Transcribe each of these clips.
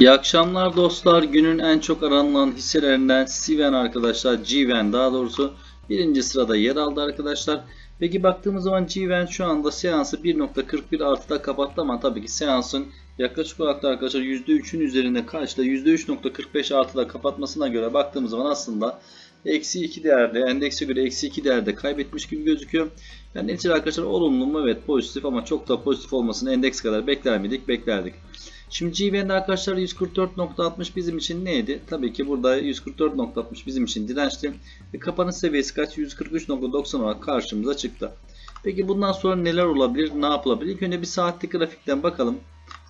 İyi akşamlar dostlar. Günün en çok aranılan hisselerinden Siven arkadaşlar. Gven daha doğrusu birinci sırada yer aldı arkadaşlar. Peki baktığımız zaman Gven şu anda seansı 1.41 artıda kapattı ama tabii ki seansın yaklaşık olarak da arkadaşlar %3'ün üzerinde karşıda %3.45 artıda kapatmasına göre baktığımız zaman aslında eksi 2 değerde endekse göre eksi 2 değerde kaybetmiş gibi gözüküyor. Yani neticede arkadaşlar olumlu mu? Evet pozitif ama çok da pozitif olmasını endeks kadar bekler miydik? Beklerdik. Şimdi GVN'de arkadaşlar 144.60 bizim için neydi? Tabii ki burada 144.60 bizim için dirençti. Ve kapanış seviyesi kaç? 143.90 olarak karşımıza çıktı. Peki bundan sonra neler olabilir? Ne yapılabilir? İlk önce bir saatlik grafikten bakalım.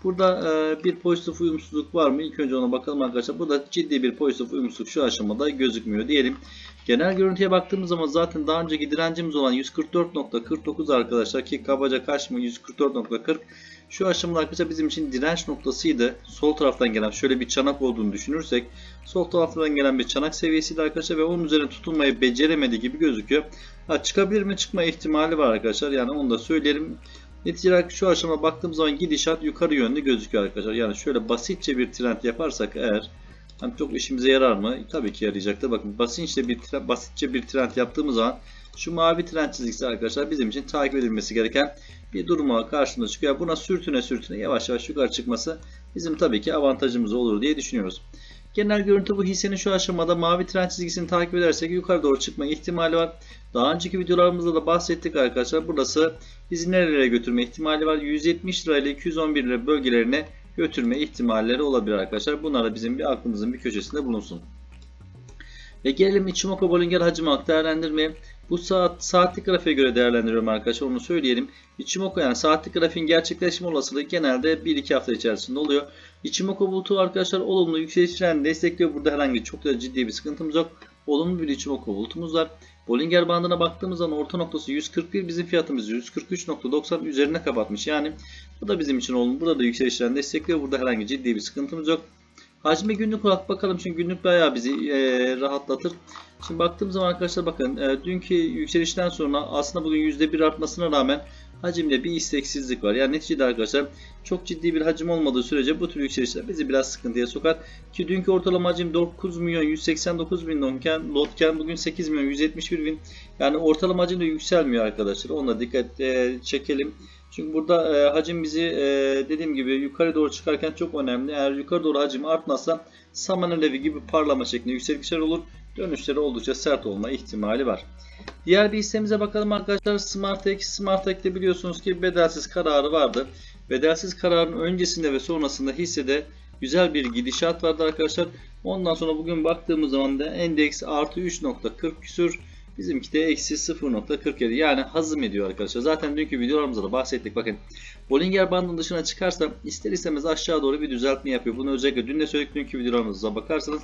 Burada e, bir pozitif uyumsuzluk var mı? İlk önce ona bakalım arkadaşlar. Burada ciddi bir pozitif uyumsuzluk şu aşamada gözükmüyor diyelim. Genel görüntüye baktığımız zaman zaten daha önceki direncimiz olan 144.49 arkadaşlar ki kabaca kaç mı? 144.40 şu aşamada arkadaşlar bizim için direnç noktasıydı. Sol taraftan gelen şöyle bir çanak olduğunu düşünürsek sol taraftan gelen bir çanak seviyesiydi arkadaşlar ve onun üzerine tutunmayı beceremedi gibi gözüküyor. Ha, çıkabilir mi? Çıkma ihtimali var arkadaşlar. Yani onu da söyleyelim. Netice olarak şu aşama baktığımız zaman gidişat yukarı yönlü gözüküyor arkadaşlar. Yani şöyle basitçe bir trend yaparsak eğer hani çok işimize yarar mı? Tabii ki yarayacaktır. Bakın basitçe bir trend, basitçe bir trend yaptığımız zaman şu mavi trend çizgisi arkadaşlar bizim için takip edilmesi gereken bir duruma karşımıza çıkıyor. Buna sürtüne sürtüne yavaş yavaş yukarı çıkması bizim tabii ki avantajımız olur diye düşünüyoruz. Genel görüntü bu hissenin şu aşamada mavi trend çizgisini takip edersek yukarı doğru çıkma ihtimali var. Daha önceki videolarımızda da bahsettik arkadaşlar. Burası bizi nerelere götürme ihtimali var? 170 lira ile 211 lira bölgelerine götürme ihtimalleri olabilir arkadaşlar. Bunlar da bizim bir aklımızın bir köşesinde bulunsun. Ve gelelim Ichimoku Bollinger hacim olarak değerlendirmeye. Bu saat saatlik grafiğe göre değerlendiriyorum arkadaşlar onu söyleyelim. Ichimoku yani saatlik grafiğin gerçekleşme olasılığı genelde 1-2 hafta içerisinde oluyor. Ichimoku bulutu arkadaşlar olumlu yükseliş trendini destekliyor. Burada herhangi çok da ciddi bir sıkıntımız yok. Olumlu bir Ichimoku bulutumuz var. Bollinger bandına baktığımız zaman orta noktası 141 bizim fiyatımız 143.90 üzerine kapatmış. Yani bu da bizim için olumlu. Burada da yükseliş trendini destekliyor. Burada herhangi ciddi bir sıkıntımız yok. Hacmi günlük olarak bakalım çünkü günlük bayağı bizi e, rahatlatır. Şimdi baktığım zaman arkadaşlar bakın e, dünkü yükselişten sonra aslında bugün %1 artmasına rağmen hacimde bir isteksizlik var. Yani neticede arkadaşlar çok ciddi bir hacim olmadığı sürece bu tür yükselişler bizi biraz sıkıntıya sokar. Ki dünkü ortalama hacim 9 milyon 189 bin lotken, lotken bugün 8 milyon 171 bin. Yani ortalama hacim de yükselmiyor arkadaşlar. Ona dikkat e, çekelim. Çünkü burada e, hacim bizi e, dediğim gibi yukarı doğru çıkarken çok önemli. Eğer yukarı doğru hacim artmazsa saman alevi gibi parlama şeklinde yükselişler olur. Dönüşleri oldukça sert olma ihtimali var. Diğer bir hissemize bakalım arkadaşlar. Smartex. Smartex'te biliyorsunuz ki bedelsiz kararı vardı. Bedelsiz kararın öncesinde ve sonrasında hissede güzel bir gidişat vardı arkadaşlar. Ondan sonra bugün baktığımız zaman da endeks artı 3.40 küsür. Bizimki de eksi 0.47 yani hazım ediyor arkadaşlar. Zaten dünkü videolarımızda da bahsettik. Bakın Bollinger bandının dışına çıkarsa ister istemez aşağı doğru bir düzeltme yapıyor. Bunu özellikle dün de söyledik dünkü videolarımıza bakarsanız.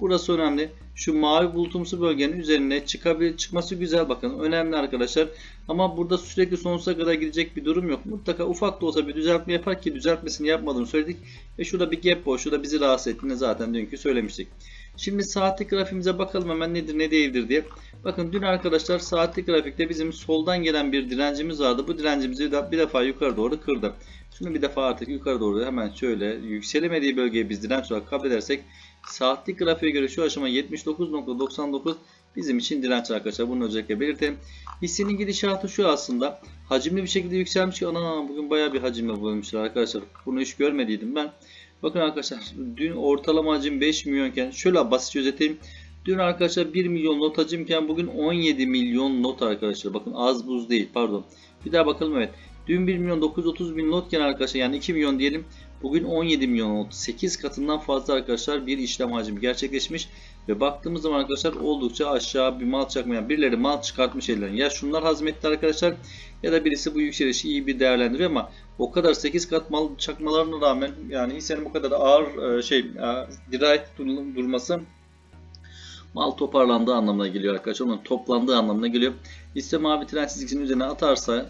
Burası önemli. Şu mavi bulutumsu bölgenin üzerine çıkabilir, çıkması güzel bakın. Önemli arkadaşlar. Ama burada sürekli sonsuza kadar gidecek bir durum yok. Mutlaka ufak da olsa bir düzeltme yapar ki düzeltmesini yapmadığını söyledik. Ve şurada bir gap boş. Şurada bizi rahatsız ettiğini zaten dünkü söylemiştik. Şimdi saatlik grafiğimize bakalım hemen nedir ne değildir diye. Bakın dün arkadaşlar saatlik grafikte bizim soldan gelen bir direncimiz vardı. Bu direncimizi bir defa yukarı doğru kırdı. Şunu bir defa artık yukarı doğru hemen şöyle yükselemediği bölgeyi biz direnç olarak kabul edersek saatlik grafiğe göre şu aşama 79.99 bizim için direnç arkadaşlar. Bunu özellikle belirtelim. Hissenin gidişatı şu aslında. Hacimli bir şekilde yükselmiş ana bugün bayağı bir hacimle bulmuşlar arkadaşlar. Bunu hiç görmediydim ben. Bakın arkadaşlar dün ortalama hacim 5 milyonken şöyle basit özeteyim. Dün arkadaşlar 1 milyon not hacimken bugün 17 milyon not arkadaşlar. Bakın az buz değil pardon. Bir daha bakalım evet. Dün 1 milyon 930 bin notken arkadaşlar yani 2 milyon diyelim. Bugün 17 milyon not. 8 katından fazla arkadaşlar bir işlem hacmi gerçekleşmiş. Ve baktığımız zaman arkadaşlar oldukça aşağı bir mal çakmayan birileri mal çıkartmış ellerine. Ya şunlar hazmetti arkadaşlar ya da birisi bu yükselişi iyi bir değerlendiriyor ama o kadar 8 kat mal çakmalarına rağmen yani hissenin bu kadar ağır şey dirayet durması mal toparlandığı anlamına geliyor arkadaşlar. Onun toplandığı anlamına geliyor. Hisse mavi trend çizgisinin üzerine atarsa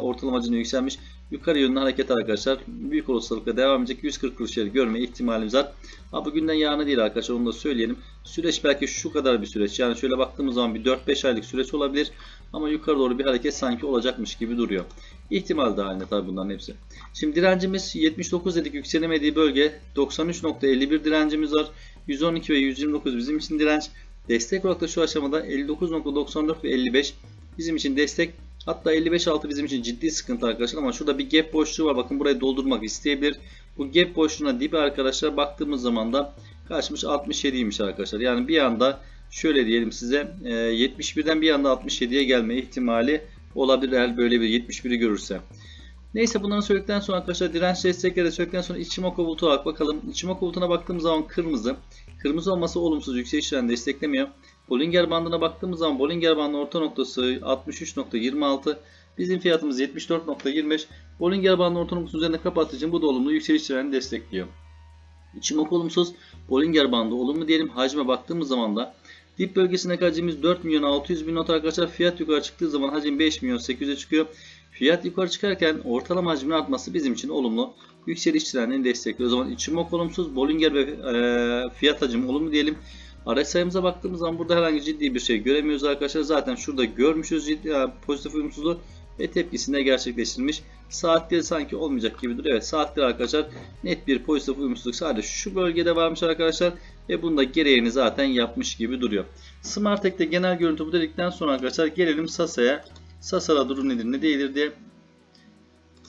ortalama hacmi yükselmiş. Yukarı yönlü hareket arkadaşlar büyük olasılıkla devam edecek 140 kuruşları görme ihtimalimiz var. Ha bugünden yarına değil arkadaşlar onu da söyleyelim. Süreç belki şu kadar bir süreç. Yani şöyle baktığımız zaman bir 4-5 aylık süreç olabilir. Ama yukarı doğru bir hareket sanki olacakmış gibi duruyor. İhtimal dahilinde tabi bunların hepsi. Şimdi direncimiz 79 dedik yükselemediği bölge 93.51 direncimiz var. 112 ve 129 bizim için direnç. Destek olarak da şu aşamada 59.94 ve 55 bizim için destek. Hatta 55.6 bizim için ciddi sıkıntı arkadaşlar ama şurada bir gap boşluğu var. Bakın burayı doldurmak isteyebilir. Bu gap boşluğuna dibi arkadaşlar baktığımız zaman da kaçmış 67'ymiş arkadaşlar. Yani bir anda şöyle diyelim size 71'den bir anda 67'ye gelme ihtimali olabilir eğer böyle bir 71'i görürse. Neyse bunları söyledikten sonra arkadaşlar direnç destekleri de söyledikten sonra Ichimoku bulutu olarak bakalım. Ichimoku bulutuna baktığımız zaman kırmızı. Kırmızı olması olumsuz yükseliş trendini desteklemiyor. Bollinger bandına baktığımız zaman Bollinger bandının orta noktası 63.26. Bizim fiyatımız 74.25. Bollinger bandının orta noktası üzerinde kapattığı için bu da olumlu yükseliş trendini destekliyor. Ichimoku olumsuz. Bollinger bandı olumlu diyelim. Hacme baktığımız zaman da Dip bölgesindeki hacimimiz 4 milyon 600 bin not arkadaşlar. Fiyat yukarı çıktığı zaman hacim 5 milyon 800'e çıkıyor. Fiyat yukarı çıkarken ortalama hacmin artması bizim için olumlu. Yükseliş trendini destekliyor. O zaman Ichimoku olumsuz. Bollinger ve e, fiyat hacmi olumlu diyelim. RSI'mize baktığımız zaman burada herhangi ciddi bir şey göremiyoruz arkadaşlar. Zaten şurada görmüşüz ciddi yani pozitif uyumsuzluğu ve tepkisinde gerçekleştirilmiş. Saatleri sanki olmayacak gibi duruyor. Evet saatler arkadaşlar net bir pozitif uyumsuzluk sadece şu bölgede varmış arkadaşlar. Ve bunda gereğini zaten yapmış gibi duruyor. Smartek'te genel görüntü bu dedikten sonra arkadaşlar gelelim Sasa'ya. Sasa'da durum nedir ne değildir diye.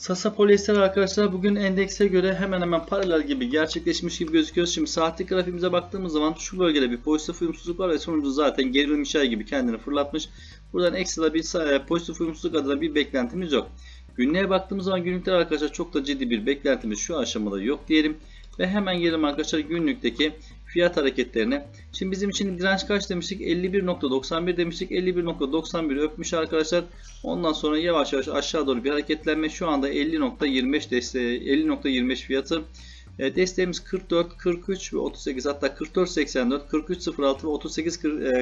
Sasa polyester arkadaşlar bugün endekse göre hemen hemen paralel gibi gerçekleşmiş gibi gözüküyor. Şimdi saatlik grafiğimize baktığımız zaman şu bölgede bir pozitif uyumsuzluk var ve sonucu zaten gerilimmiş ay gibi kendini fırlatmış. Buradan ekstra bir pozitif uyumsuzluk adına bir beklentimiz yok. Günlüğe baktığımız zaman günlükler arkadaşlar çok da ciddi bir beklentimiz şu aşamada yok diyelim. Ve hemen gelelim arkadaşlar günlükteki fiyat hareketlerine. Şimdi bizim için direnç kaç demiştik? 51.91 demiştik. 51.91 öpmüş arkadaşlar. Ondan sonra yavaş yavaş aşağı doğru bir hareketlenme. Şu anda 50.25 desteği 50.25 fiyatı. E, desteğimiz 44, 43 ve 38 hatta 44.84, 43.06 ve 38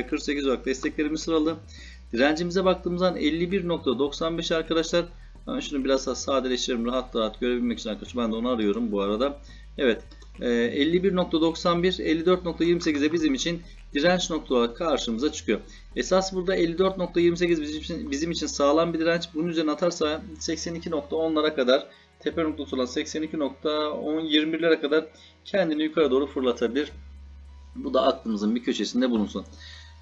48 olarak desteklerimiz sıralı. Direncimize baktığımızda 51.95 arkadaşlar. Ben şunu biraz daha sadeleştirelim rahat rahat görebilmek için arkadaşlar. Ben de onu arıyorum bu arada. Evet. 51.91 54.28'e bizim için direnç noktaları karşımıza çıkıyor. Esas burada 54.28 bizim için, bizim için sağlam bir direnç. Bunun üzerine atarsa 82.10'lara kadar tepe noktası olan 82.10-21'lere kadar kendini yukarı doğru fırlatabilir. Bu da aklımızın bir köşesinde bulunsun.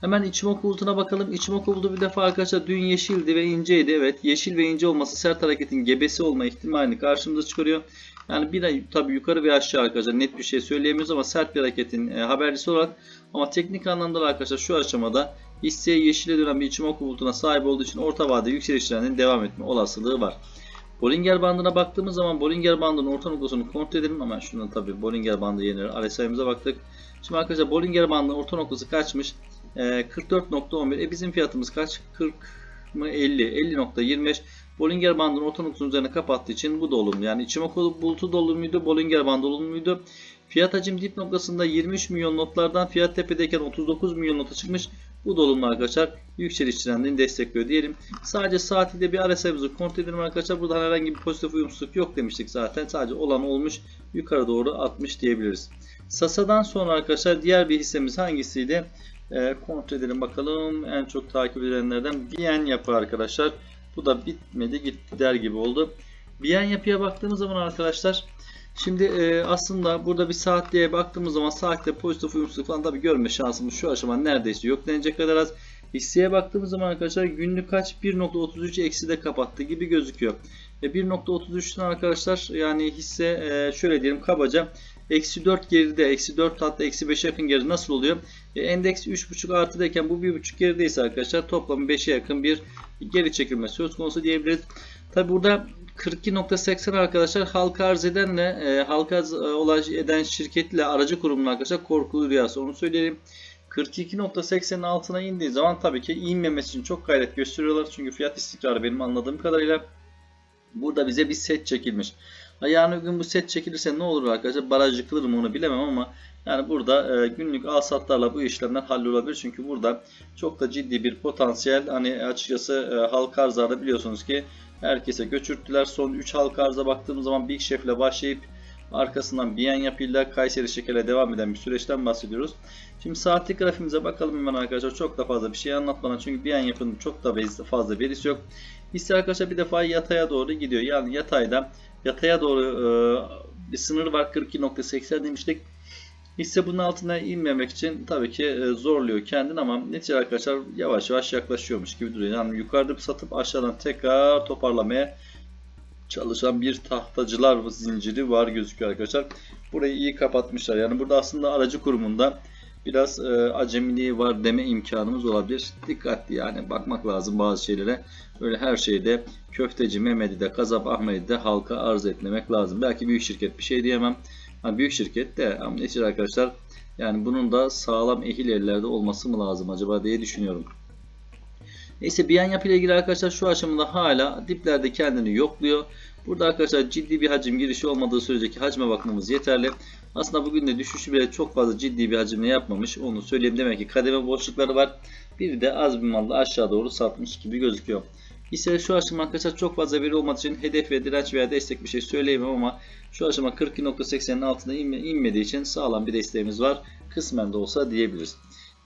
Hemen Ichimoku bulutuna bakalım. Ichimoku bulutu bir defa arkadaşlar dün yeşildi ve inceydi. Evet yeşil ve ince olması sert hareketin gebesi olma ihtimalini karşımıza çıkarıyor. Yani bir de tabii yukarı ve aşağı arkadaşlar net bir şey söyleyemiyoruz ama sert bir hareketin e, habercisi olarak ama teknik anlamda arkadaşlar şu aşamada hisseye yeşile dönen bir Ichimoku bulutuna sahip olduğu için orta vadede yükselişlerinin devam etme olasılığı var. Bollinger bandına baktığımız zaman Bollinger bandının orta noktasını kontrol edelim. Hemen şuradan tabii Bollinger bandı yeni RSI'mize baktık. Şimdi arkadaşlar Bollinger bandının orta noktası kaçmış? 44.11. E bizim fiyatımız kaç? 40 mı 50? 50.25. Bollinger bandının orta noktasının üzerine kapattığı için bu da olumlu. Yani Ichimoku bulutu da olumluydu. Bollinger bandı olumluydu. Fiyat hacim dip noktasında 23 milyon notlardan fiyat tepedeyken 39 milyon nota çıkmış. Bu da olumlu arkadaşlar. Yükseliş trendini destekliyor diyelim. Sadece saatinde bir RSI'mizi kontrol edelim arkadaşlar. Burada herhangi bir pozitif uyumsuzluk yok demiştik zaten. Sadece olan olmuş. Yukarı doğru atmış diyebiliriz. Sasa'dan sonra arkadaşlar diğer bir hissemiz hangisiydi? E, kontrol edelim bakalım. En çok takip edilenlerden Biyen yapı arkadaşlar. Bu da bitmedi gitti der gibi oldu. Biyen yapıya baktığımız zaman arkadaşlar Şimdi e, aslında burada bir saatliğe baktığımız zaman saatte pozitif uyumsuzluk falan tabi görme şansımız şu aşama neredeyse yok denecek kadar az. Hisseye baktığımız zaman arkadaşlar günlük kaç 1.33 eksi de kapattı gibi gözüküyor. Ve 1.33'ten arkadaşlar yani hisse e, şöyle diyelim kabaca eksi 4 geride eksi 4 hatta eksi 5'e yakın geri nasıl oluyor? E, endeks 3.5 artıdayken bu 1.5 gerideyse arkadaşlar toplamı 5'e yakın bir geri çekilme söz konusu diyebiliriz. Tabi burada 42.80 arkadaşlar halka arz edenle e, halka arz e, eden şirketle aracı kurumun arkadaşlar korkulu rüyası onu söyleyelim. 42.80'in altına indiği zaman tabii ki inmemesi için çok gayret gösteriyorlar. Çünkü fiyat istikrarı benim anladığım kadarıyla burada bize bir set çekilmiş. Yarın gün bu set çekilirse ne olur arkadaşlar? Baraj yıkılır mı onu bilemem ama Yani burada e, günlük alsatlarla bu işlemler hallolabilir. Çünkü burada çok da ciddi bir potansiyel hani açıkçası e, halka arzlarda biliyorsunuz ki herkese göçürttüler. Son 3 halka arza baktığımız zaman Big Chef ile başlayıp arkasından Biyen yapıyla Kayseri Şeker'e devam eden bir süreçten bahsediyoruz. Şimdi saatlik grafiğimize bakalım hemen arkadaşlar. Çok da fazla bir şey anlatmadan çünkü Biyen yapının çok da fazla verisi yok. Hisse arkadaşlar bir defa yataya doğru gidiyor. Yani yatayda yataya doğru e, bir sınır var 42.80 demiştik. Hisse bunun altına inmemek için tabii ki e, zorluyor kendini ama netice arkadaşlar yavaş yavaş yaklaşıyormuş gibi duruyor. Yani yukarıda satıp aşağıdan tekrar toparlamaya çalışan bir tahtacılar zinciri var gözüküyor arkadaşlar. Burayı iyi kapatmışlar. Yani burada aslında aracı kurumunda biraz e, acemiliği var deme imkanımız olabilir. Dikkatli yani bakmak lazım bazı şeylere. Böyle her şeyde köfteci Mehmet'i de Kazap Ahmet'i de halka arz etmemek lazım. Belki büyük şirket bir şey diyemem. Ha, büyük şirket de ama neticede arkadaşlar yani bunun da sağlam ehil ellerde olması mı lazım acaba diye düşünüyorum. Neyse biyan yapı ile ilgili arkadaşlar şu aşamada hala diplerde kendini yokluyor. Burada arkadaşlar ciddi bir hacim girişi olmadığı süreceki hacme bakmamız yeterli. Aslında bugün de düşüşü bile çok fazla ciddi bir hacimle yapmamış. Onu söyleyeyim demek ki kademe boşlukları var. Bir de az bir malda aşağı doğru satmış gibi gözüküyor. Hisse şu aşama arkadaşlar çok fazla veri olmadığı için hedef ve direnç veya destek bir şey söyleyemem ama şu aşama 42.80'in altında inme, inmediği için sağlam bir desteğimiz var. Kısmen de olsa diyebiliriz.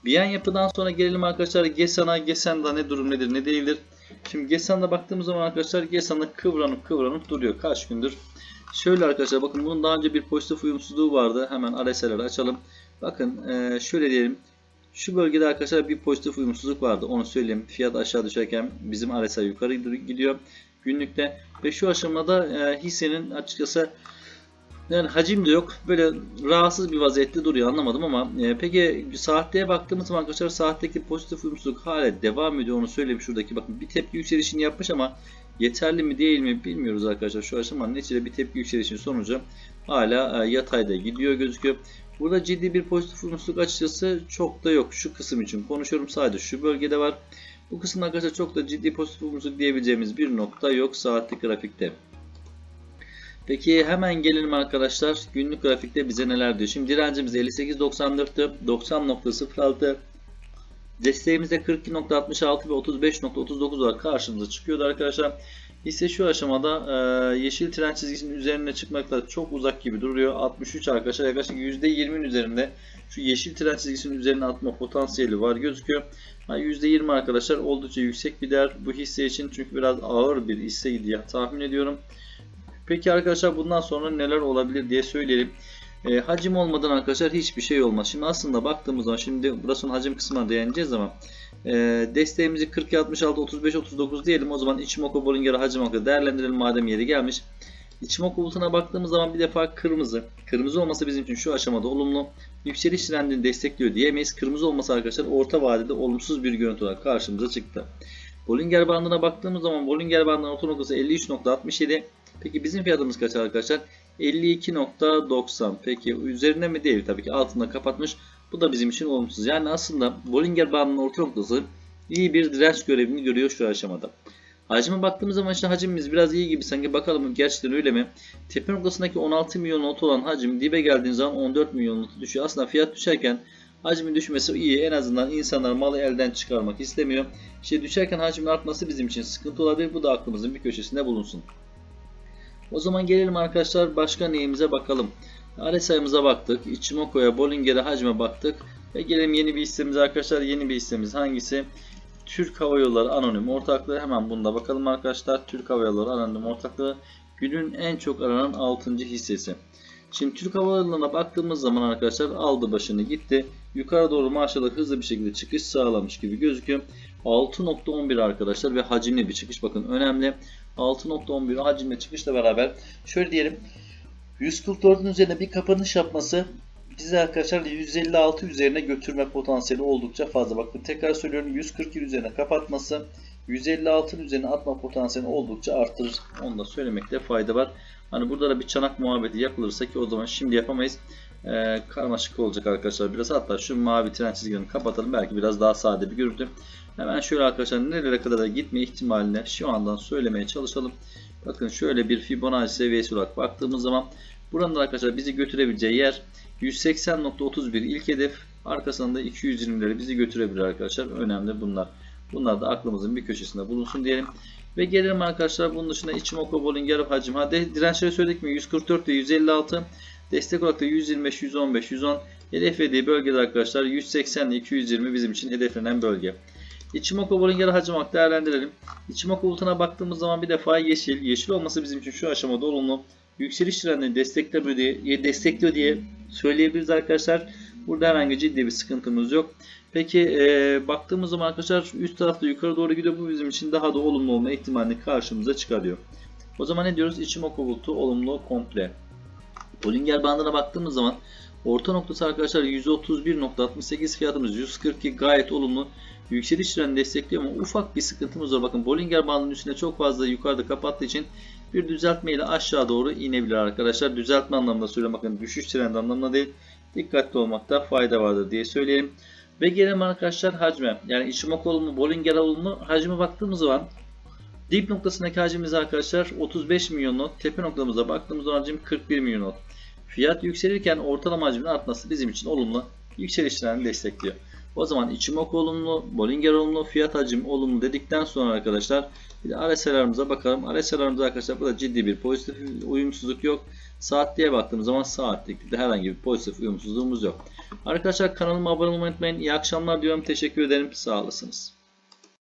Biyan yapıdan sonra gelelim arkadaşlar Gesan'a. Gesan'da ne durum nedir ne değildir. Şimdi Gesan'da baktığımız zaman arkadaşlar Gesan'da kıvranıp kıvranıp duruyor. Kaç gündür. Şöyle arkadaşlar bakın bunun daha önce bir pozitif uyumsuzluğu vardı. Hemen RSL'leri açalım. Bakın şöyle diyelim. Şu bölgede arkadaşlar bir pozitif uyumsuzluk vardı. Onu söyleyeyim. Fiyat aşağı düşerken bizim RSI yukarı gidiyor günlükte. Ve şu aşamada hissenin açıkçası yani hacim de yok. Böyle rahatsız bir vaziyette duruyor. Anlamadım ama e, peki saatliğe baktığımız zaman arkadaşlar saatteki pozitif uyumsuzluk hala devam ediyor. Onu söyleyeyim şuradaki. Bakın bir tepki yükselişini yapmış ama yeterli mi değil mi bilmiyoruz arkadaşlar. Şu aşamanın neticede bir tepki yükselişinin sonucu hala e, yatayda gidiyor gözüküyor. Burada ciddi bir pozitif uyumsuzluk açıkçası çok da yok. Şu kısım için konuşuyorum. Sadece şu bölgede var. Bu kısımda arkadaşlar çok da ciddi pozitif uyumsuzluk diyebileceğimiz bir nokta yok saatlik grafikte. Peki hemen gelelim arkadaşlar. Günlük grafikte bize neler diyor. Şimdi direncimiz 58.94'tü. 90.06 Desteğimizde 42.66 ve 35.39 olarak karşımıza çıkıyordu arkadaşlar. Hisse şu aşamada e, yeşil tren çizgisinin üzerine çıkmakta çok uzak gibi duruyor. 63 arkadaşlar yaklaşık %20'nin üzerinde şu yeşil tren çizgisinin üzerine atma potansiyeli var gözüküyor. Ha, %20 arkadaşlar oldukça yüksek bir değer bu hisse için çünkü biraz ağır bir hisse diye tahmin ediyorum. Peki arkadaşlar bundan sonra neler olabilir diye söyleyelim. E, hacim olmadan arkadaşlar hiçbir şey olmaz. Şimdi aslında baktığımız zaman şimdi burasının hacim kısmına değineceğiz ama e, desteğimizi 40 66 35 39 diyelim. O zaman Ichimoku Bollinger hacim hakkı değerlendirelim madem yeri gelmiş. Ichimoku bulutuna baktığımız zaman bir defa kırmızı. Kırmızı olması bizim için şu aşamada olumlu. Yükseliş trendini destekliyor diyemeyiz. Kırmızı olması arkadaşlar orta vadede olumsuz bir görüntü olarak karşımıza çıktı. Bollinger bandına baktığımız zaman Bollinger bandının orta noktası 53.67. Peki bizim fiyatımız kaç arkadaşlar? 52.90. Peki üzerine mi değil tabii ki altında kapatmış. Bu da bizim için olumsuz. Yani aslında Bollinger bandının orta noktası iyi bir direnç görevini görüyor şu aşamada. Hacime baktığımız zaman işte hacimimiz biraz iyi gibi sanki bakalım gerçekten öyle mi? Tepe noktasındaki 16 milyon not olan hacim dibe geldiğiniz zaman 14 milyon not düşüyor. Aslında fiyat düşerken hacmin düşmesi iyi. En azından insanlar malı elden çıkarmak istemiyor. İşte düşerken hacmin artması bizim için sıkıntı olabilir. Bu da aklımızın bir köşesinde bulunsun. O zaman gelelim arkadaşlar başka neyimize bakalım. RSI'mize baktık. Ichimoku'ya, Bollinger'e, hacme baktık. Ve gelelim yeni bir hissemize arkadaşlar. Yeni bir hissemiz hangisi? Türk Hava Yolları Anonim Ortaklığı. Hemen bunda bakalım arkadaşlar. Türk Hava Yolları Anonim Ortaklığı günün en çok aranan 6. hissesi. Şimdi Türk Hava Yolları'na baktığımız zaman arkadaşlar aldı başını gitti. Yukarı doğru maşallah hızlı bir şekilde çıkış sağlamış gibi gözüküyor. 6.11 arkadaşlar ve hacimli bir çıkış. Bakın önemli. 6.11 hacimli çıkışla beraber şöyle diyelim 144'ün üzerine bir kapanış yapması bizi arkadaşlar 156 üzerine götürme potansiyeli oldukça fazla. Bakın tekrar söylüyorum 141 üzerine kapatması 156'ın üzerine atma potansiyeli oldukça arttırır. Onu da söylemekte fayda var. Hani burada da bir çanak muhabbeti yapılırsa ki o zaman şimdi yapamayız. Ee, karmaşık olacak arkadaşlar biraz. Hatta şu mavi tren çizgilerini kapatalım. Belki biraz daha sade bir görüntü. Hemen şöyle arkadaşlar nerelere kadar da gitme ihtimaline şu andan söylemeye çalışalım. Bakın şöyle bir Fibonacci seviyesi olarak baktığımız zaman buranın arkadaşlar bizi götürebileceği yer 180.31 ilk hedef. Arkasında 220'leri bizi götürebilir arkadaşlar. Önemli bunlar. Bunlar da aklımızın bir köşesinde bulunsun diyelim. Ve gelelim arkadaşlar bunun dışında Ichimoku Bollinger hacim. Ha dirençleri söyledik mi? 144 ve 156. Destek olarak da 125, 115, 110. Hedeflediği bölgede arkadaşlar 180 ile 220 bizim için hedeflenen bölge. Ichimoku Bollinger hacim olarak değerlendirelim. Ichimoku bulutuna baktığımız zaman bir defa yeşil. Yeşil olması bizim için şu aşamada olumlu. Yükseliş trendini destekliyor diye, destekliyor diye söyleyebiliriz arkadaşlar. Burada herhangi ciddi bir sıkıntımız yok. Peki e, baktığımız zaman arkadaşlar üst tarafta yukarı doğru gidiyor. Bu bizim için daha da olumlu olma ihtimalini karşımıza çıkarıyor. O zaman ne diyoruz? Ichimoku bulutu olumlu komple. Bollinger bandına baktığımız zaman orta noktası arkadaşlar 131.68 fiyatımız 142 gayet olumlu. Yükseliş trendini destekliyor ama ufak bir sıkıntımız var. Bakın Bollinger bandının üstünde çok fazla yukarıda kapattığı için bir düzeltme ile aşağı doğru inebilir arkadaşlar. Düzeltme anlamında söylüyorum. Bakın düşüş trendi anlamında değil. Dikkatli olmakta fayda vardır diye söyleyelim. Ve gelelim arkadaşlar hacme. Yani Ichimoku olumlu, Bollinger olumlu. Hacme baktığımız zaman dip noktasındaki hacmimiz arkadaşlar 35 milyon not. Tepe noktamıza baktığımız zaman hacim 41 milyon not. Fiyat yükselirken ortalama hacmin artması bizim için olumlu. Yükseliş trendini destekliyor. O zaman Ichimoku olumlu, Bollinger olumlu, fiyat hacim olumlu dedikten sonra arkadaşlar bir de RSI'larımıza bakalım. RSI'larımızda arkadaşlar burada ciddi bir pozitif uyumsuzluk yok. Saatliğe baktığımız zaman saatlikte herhangi bir pozitif uyumsuzluğumuz yok. Arkadaşlar kanalıma abone olmayı unutmayın. İyi akşamlar diyorum. Teşekkür ederim. Sağ olasınız.